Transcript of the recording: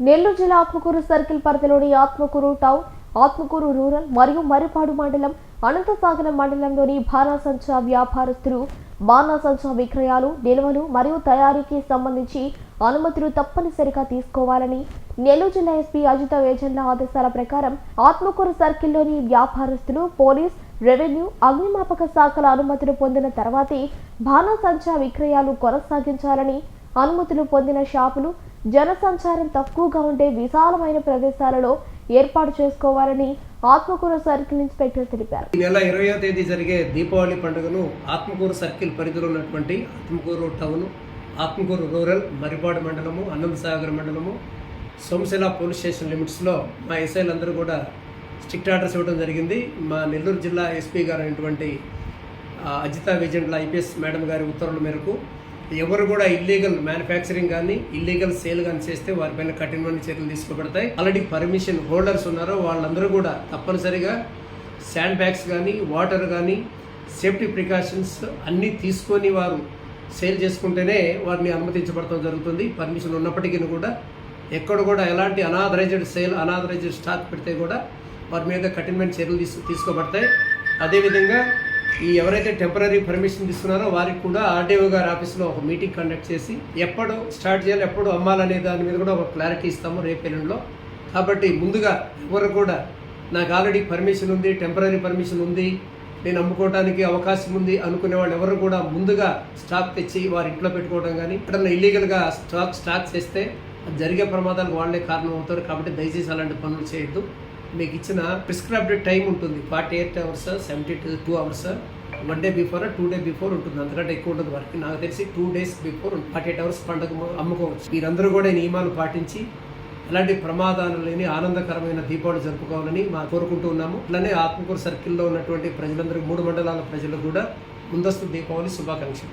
నెల్లూరు జిల్లా ఆత్మకూరు సర్కిల్ పరిధిలోని Atmakur town Atmakur rural మరియు మరిపాడు మండలం అనంతసాగరం మండలంలోని బాణాసంచా వ్యాపారస్తులు బాణాసంచా విక్రయాలు నిల్వలు మరియు తయారీకి సంబంధించి అనుమతులు తప్పనిసరిగా తీసుకోవాలని నెల్లూరు జిల్లా ఎస్పీ అజిత వేజన్ల ఆదేశాల ప్రకారం ఆత్మకూరు సర్కిల్లోని వ్యాపారస్తులు పోలీస్ రెవెన్యూ అగ్నిమాపక శాఖల అనుమతులు పొందిన తర్వాతే బాణాసంచా విక్రయాలు కొనసాగించాలని అనుమతులు పొందిన షాపులు జనసంచారం తక్కువగా ఉండే విశాలమైన ప్రదేశాలలో ఏర్పాటు చేసుకోవాలని ఆత్మకూరు సర్కిల్ ఇన్స్పెక్టర్ తెలిపారు. ఈ నెల ఇరవయో తేదీ జరిగే దీపావళి పండుగను ఆత్మకూరు సర్కిల్ పరిధిలో ఉన్నటువంటి ఆత్మకూరు టౌన్ ఆత్మకూరు రూరల్ మరిపాడు మండలము అనంతసాగర్ మండలము సోమశిల పోలీస్ స్టేషన్ లిమిట్స్లో మా ఎస్ఐలు అందరూ కూడా స్ట్రిక్ట్ ఆర్డర్స్ ఇవ్వడం జరిగింది. మా నెల్లూరు జిల్లా ఎస్పీ గారు అయినటువంటి ఆ, అజితా విజెంట్ల ఐపీఎస్ మేడం గారి ఉత్తర్వుల మేరకు ఎవరు కూడా ఇల్లీగల్ మ్యానుఫ్యాక్చరింగ్ కానీ ఇల్లీగల్ సేల్ కానీ చేస్తే వారిపైన కఠినమైన చర్యలు తీసుకోబడతాయి. ఆల్రెడీ పర్మిషన్ హోల్డర్స్ ఉన్నారో వాళ్ళందరూ కూడా తప్పనిసరిగా శాండ్ బ్యాగ్స్ కానీ వాటర్ కానీ సేఫ్టీ ప్రికాషన్స్ అన్నీ తీసుకొని వారు సేల్ చేసుకుంటేనే వారిని అనుమతించబడటం జరుగుతుంది. పర్మిషన్ ఉన్నప్పటికీ కూడా ఎక్కడ కూడా ఎలాంటి అనాథరైజ్డ్ సేల్ అనాథరైజ్డ్ స్టాక్ పెడితే కూడా వారి మీద కఠినమైన చర్యలు తీసు తీసుకోబడతాయి. అదేవిధంగా ఈ ఎవరైతే టెంపరీ పర్మిషన్ తీసుకున్నారో వారికి కూడా ఆర్డీఓ గారి ఆఫీస్లో ఒక మీటింగ్ కండక్ట్ చేసి ఎప్పుడు స్టార్ట్ చేయాలి ఎప్పుడు అమ్మాలనే దాని మీద కూడా ఒక క్లారిటీ ఇస్తాము రేపు కాబట్టి ముందుగా ఎవరు కూడా నాకు ఆల్రెడీ పర్మిషన్ ఉంది టెంపరీ పర్మిషన్ ఉంది నేను అమ్ముకోవడానికి అవకాశం ఉంది అనుకునే వాళ్ళు ఎవరు కూడా ముందుగా స్టాక్ తెచ్చి వారి ఇంట్లో పెట్టుకోవడం కానీ ఎక్కడన్నా ఇల్లీగల్గా స్టాక్ స్టాక్ చేస్తే అది జరిగే ప్రమాదాలకు వాళ్ళే కారణం అవుతారు కాబట్టి దయచేసి అలాంటి పనులు చేయొద్దు. మీకు ఇచ్చిన ప్రిస్క్రైబ్డ్ టైం ఉంటుంది. Forty eight hours seventy two hours one day before two day before ఉంటుంది. అంతకంటే ఎక్కువ ఉంటుంది వరకు. నాకు తెలిసి two days before forty eight hours పండుగ అమ్ముకోవచ్చు. మీరందరూ కూడా నియమాలు పాటించి అలాంటి ప్రమాదాలు లేని ఆనందకరమైన దీపావళి జరుపుకోవాలని మా కోరుకుంటూ ఉన్నాము. అట్లనే ఆత్మకూరు సర్కిల్లో ఉన్నటువంటి ప్రజలందరికీ మూడు మండలాల ప్రజలకు కూడా ముందస్తు దీపావళి శుభాకాంక్షలు.